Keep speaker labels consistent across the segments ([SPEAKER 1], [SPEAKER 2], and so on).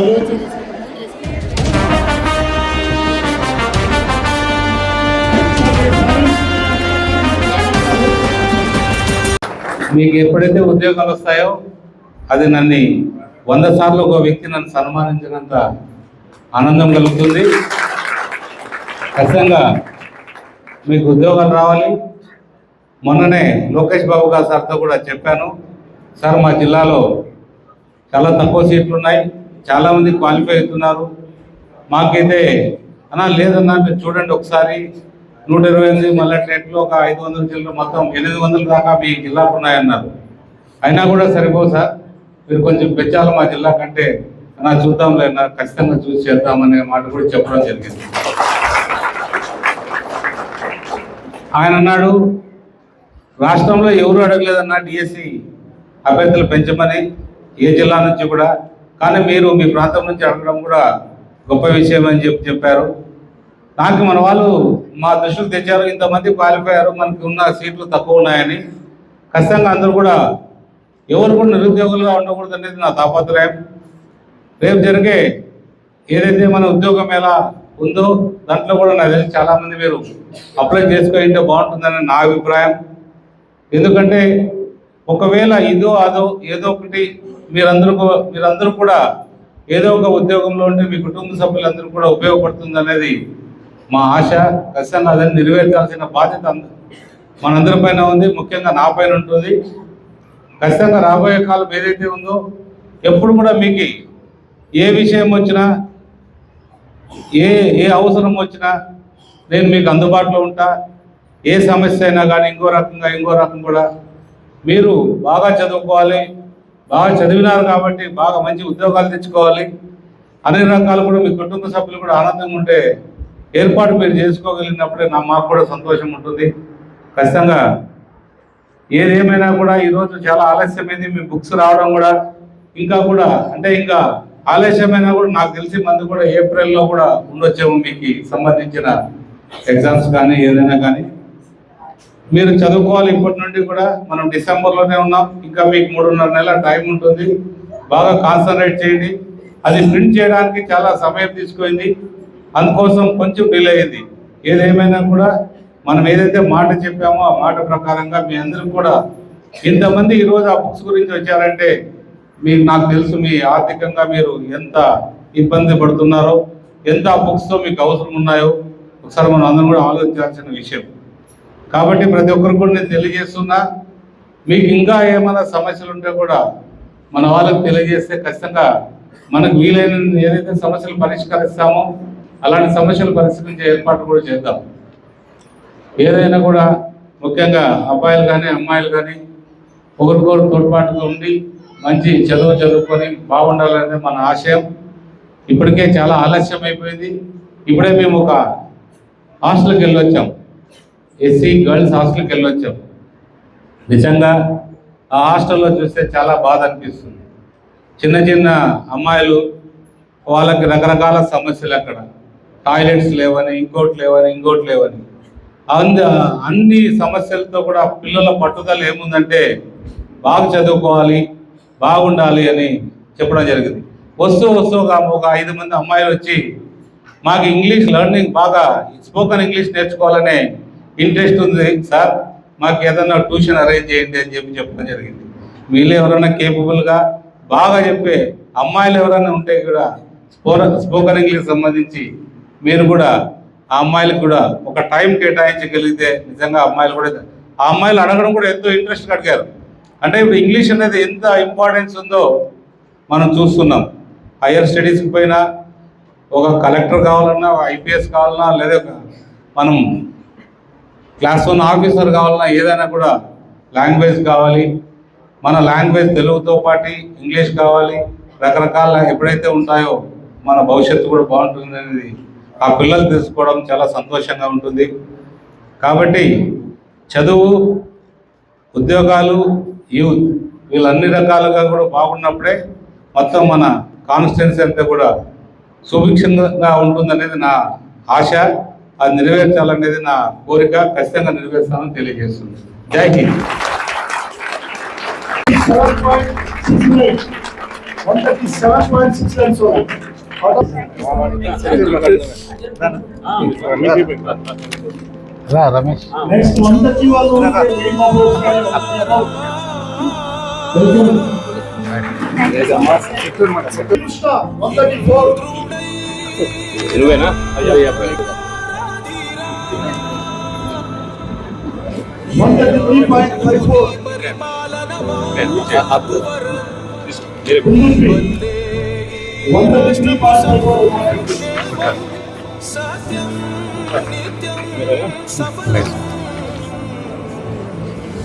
[SPEAKER 1] మీకు ఎప్పుడైతే ఉద్యోగాలు వస్తాయో అది నన్ను వంద సార్లు ఒక వ్యక్తి నన్ను సన్మానించినంత ఆనందం కలుగుతుంది. ఖచ్చితంగా మీకు ఉద్యోగాలు రావాలి. మొన్ననే లోకేష్ బాబు గారు సార్తో కూడా చెప్పాను. సార్ మా జిల్లాలో చాలా తక్కువ సీట్లు ఉన్నాయి. చాలామంది క్వాలిఫై అవుతున్నారు. మాకైతే అన్నా లేదన్నా మీరు చూడండి ఒకసారి. నూట ఇరవై ఎనిమిది మళ్ళీ టెట్లో ఒక ఐదు వందల జిల్లా మొత్తం ఎనిమిది వందల దాకా మీ జిల్లాకు ఉన్నాయన్నారు. అయినా కూడా సరిపో సార్ మీరు కొంచెం పెంచాలి మా జిల్లా కంటే. అన్నా చూద్దాంలే అన్న ఖచ్చితంగా చూసి చేద్దామనే మాట కూడా చెప్పడం జరిగింది. ఆయన అన్నాడు రాష్ట్రంలో ఎవరు అడగలేదన్నా డిఎస్సి అభ్యర్థులు పెంచమని ఏ జిల్లా నుంచి కూడా కానీ మీరు మీ ప్రాంతం నుంచి అడగడం కూడా గొప్ప విషయం అని చెప్పి చెప్పారు. నాకు మన వాళ్ళు మా దృష్టికి తెచ్చారు. ఇంతమంది క్వాలిఫై అయ్యారు. మనకి ఉన్న సీట్లు తక్కువ ఉన్నాయని. ఖచ్చితంగా అందరూ కూడా ఎవరు కూడా నిరుద్యోగులుగా ఉండకూడదు అనేది నా తాపత్రయం. రేపు జరిగే ఏదైతే మన ఉద్యోగం ఎలా ఉందో దాంట్లో కూడా నాకు తెలిసి చాలామంది మీరు అప్లై చేసుకుంటే బాగుంటుందని నా అభిప్రాయం. ఎందుకంటే ఒకవేళ ఇదో అదో ఏదో ఒకటి మీరందరూ మీరందరూ కూడా ఏదో ఒక ఉద్యోగంలో ఉంటే మీ కుటుంబ సభ్యులందరూ కూడా ఉపయోగపడుతుంది అనేది మా ఆశ. ఖచ్చితంగా అదని నెరవేర్చాల్సిన బాధ్యత మనందరి పైన ఉంది ముఖ్యంగా నా పైన ఉంటుంది. ఖచ్చితంగా రాబోయే కాలం ఏదైతే ఉందో ఎప్పుడు కూడా మీకు ఏ విషయం వచ్చినా ఏ ఏ అవసరం వచ్చినా నేను మీకు అందుబాటులో ఉంటా. ఏ సమస్య అయినా కానీ ఇంకో రకంగా ఇంకో రకం కూడా మీరు బాగా చదువుకోవాలి. బాగా చదివినారు కాబట్టి బాగా మంచి ఉద్యోగాలు తెచ్చుకోవాలి. అన్ని రకాలు కూడా మీ కుటుంబ సభ్యులు కూడా ఆనందంగా ఉంటే ఏర్పాటు మీరు చేసుకోగలిగినప్పుడే నా మాకు కూడా సంతోషం ఉంటుంది. ఖచ్చితంగా ఏదేమైనా కూడా ఈరోజు చాలా ఆలస్యమైంది. మీ బుక్స్ రావడం కూడా ఇంకా కూడా అంటే ఇంకా ఆలస్యమైనా కూడా నాకు తెలిసి మంది కూడా ఏప్రిల్లో కూడా ఉండొచ్చేమో మీకు సంబంధించిన ఎగ్జామ్స్ కానీ ఏదైనా కానీ. మీరు చదువుకోవాలి ఇప్పటి నుండి కూడా మనం డిసెంబర్లోనే ఉన్నాం. ఇంకా మీకు మూడున్నర నెలల టైం ఉంటుంది. బాగా కాన్సన్ట్రేట్ చేయండి. అది ప్రింట్ చేయడానికి చాలా సమయం తీసుకుంది. అందుకోసం కొంచెం డిలే అయింది. ఏదేమైనా కూడా మనం ఏదైతే మాట చెప్పామో ఆ మాట ప్రకారంగా మీ అందరూ కూడా ఇంతమంది ఈరోజు ఆ బుక్స్ గురించి వచ్చారంటే మీకు నాకు తెలుసు మీ ఆర్థికంగా మీరు ఎంత ఇబ్బంది పడుతున్నారో ఎంత ఆ బుక్స్తో మీకు అవసరం ఉన్నాయో ఒకసారి మనం అందరం కూడా ఆలోచించాల్సిన విషయం. కాబట్టి ప్రతి ఒక్కరికి కూడా నేను తెలియజేస్తున్నా మీకు ఇంకా ఏమైనా సమస్యలు ఉంటే కూడా మన వాళ్ళకి తెలియజేస్తే ఖచ్చితంగా మనకు వీలైన ఏదైతే సమస్యలు పరిష్కరిస్తామో అలాంటి సమస్యలు పరిష్కరించే ఏర్పాటు కూడా చేద్దాం. ఏదైనా కూడా ముఖ్యంగా అబ్బాయిలు కానీ అమ్మాయిలు కానీ ఒకరికొకరు తోడ్పాటుగా ఉండి మంచి చదువు చదువుకొని బాగుండాలనేది మన ఆశయం. ఇప్పటికే చాలా ఆలస్యం అయిపోయింది ఇప్పుడే మేము ఒక హాస్టల్కి వెళ్ళొచ్చాం. ఎస్సీ గర్ల్స్ హాస్టల్కి వెళ్ళొచ్చాం. నిజంగా? ఆ హాస్టల్లో చూస్తే చాలా బాధ అనిపిస్తుంది. చిన్న చిన్న అమ్మాయిలు వాళ్ళకి రకరకాల సమస్యలు అక్కడ. టాయిలెట్స్ లేవని ఇంకోటి లేవని ఇంకోటి లేవని. అంద అన్ని సమస్యలతో కూడా పిల్లల పట్టుదల ఏముందంటే బాగా చదువుకోవాలి బాగుండాలి అని చెప్పడం జరిగింది. వస్తూ వస్తూ ఒక ఒక ఐదు మంది అమ్మాయిలు వచ్చి మాకు ఇంగ్లీష్ లెర్నింగ్ బాగా స్పోకెన్ ఇంగ్లీష్ నేర్చుకోవాలనే ఇంట్రెస్ట్ ఉంది సార్ మాకు ఏదన్నా ట్యూషన్ అరేంజ్ చేయండి అని చెప్పి చెప్పడం జరిగింది. వీళ్ళు ఎవరైనా కేపబుల్గా బాగా చెప్పే అమ్మాయిలు ఎవరైనా ఉంటే కూడా స్పోర స్పోకన్ ఇంగ్లీష్ సంబంధించి మీరు కూడా ఆ అమ్మాయిలకు కూడా ఒక టైం కేటాయించగలిగితే నిజంగా అమ్మాయిలు కూడా ఆ అమ్మాయిలు అడగడం కూడా ఎంతో ఇంట్రెస్ట్ అడిగారు. అంటే ఇప్పుడు ఇంగ్లీష్ అనేది ఎంత ఇంపార్టెన్స్ ఉందో మనం చూస్తున్నాం. హయ్యర్ స్టడీస్కి పోయినా ఒక కలెక్టర్ కావాలన్నా ఒక ఐపీఎస్ కావాలన్నా లేదా ఒక మనం క్లాస్ వన్ ఆఫీసర్ కావాలన్నా ఏదైనా కూడా లాంగ్వేజ్ కావాలి. మన లాంగ్వేజ్ తెలుగుతో పాటు ఇంగ్లీష్ కావాలి. రకరకాల ఎప్పుడైతే ఉంటాయో మన భవిష్యత్తు కూడా బాగుంటుంది అనేది ఆ పిల్లలు తెలుసుకోవడం చాలా సంతోషంగా ఉంటుంది. కాబట్టి చదువు ఉద్యోగాలు యూత్ వీళ్ళన్ని రకాలుగా కూడా బాగున్నప్పుడే మొత్తం మన కాన్స్టిట్యున్సీ అంతా కూడా సుభిక్షంగా ఉంటుందనేది నా ఆశ. అది నెరవేర్చాలనేది నా కోరిక ఖచ్చితంగా నెరవేర్చాలని తెలియజేస్తుంది. జై హింద్
[SPEAKER 2] point six minutes.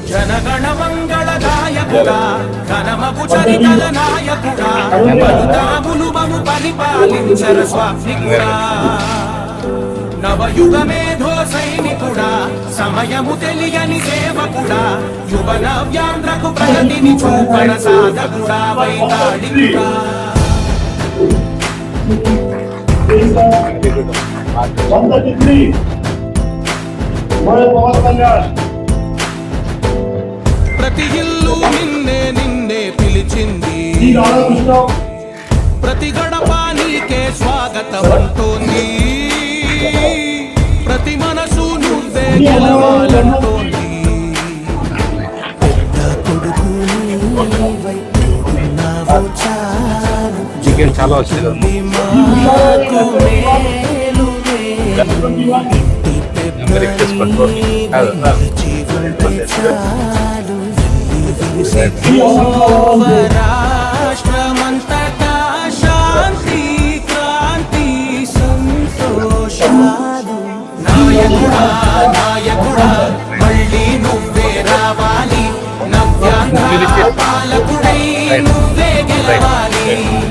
[SPEAKER 3] జనగణ మంగళ గాయకుడా ఘనమగు చరితల నాయకుడా పలుతరములు మము పరిపాలించర స్వామికుడా నవయుగ మేధో సైనికుడా సమయము తెలియని సేవకుడా యువ నవ్యాంధ్రకు ప్రగతిని చూపన సాధకుడా
[SPEAKER 2] పవన్ కళ్యాణ్
[SPEAKER 3] ప్రతి ఇల్లు నిన్నే నిన్నే పిలిచింది. ప్రతి గడప నీకే స్వాగతం అంటోంది గెలవాలంటోంది పెద్ద కొడుకు.
[SPEAKER 1] చికెన్ చాలా వచ్చింది రిక్వెస్ట్ పట్టుకోండి. కాదు,
[SPEAKER 3] Amen.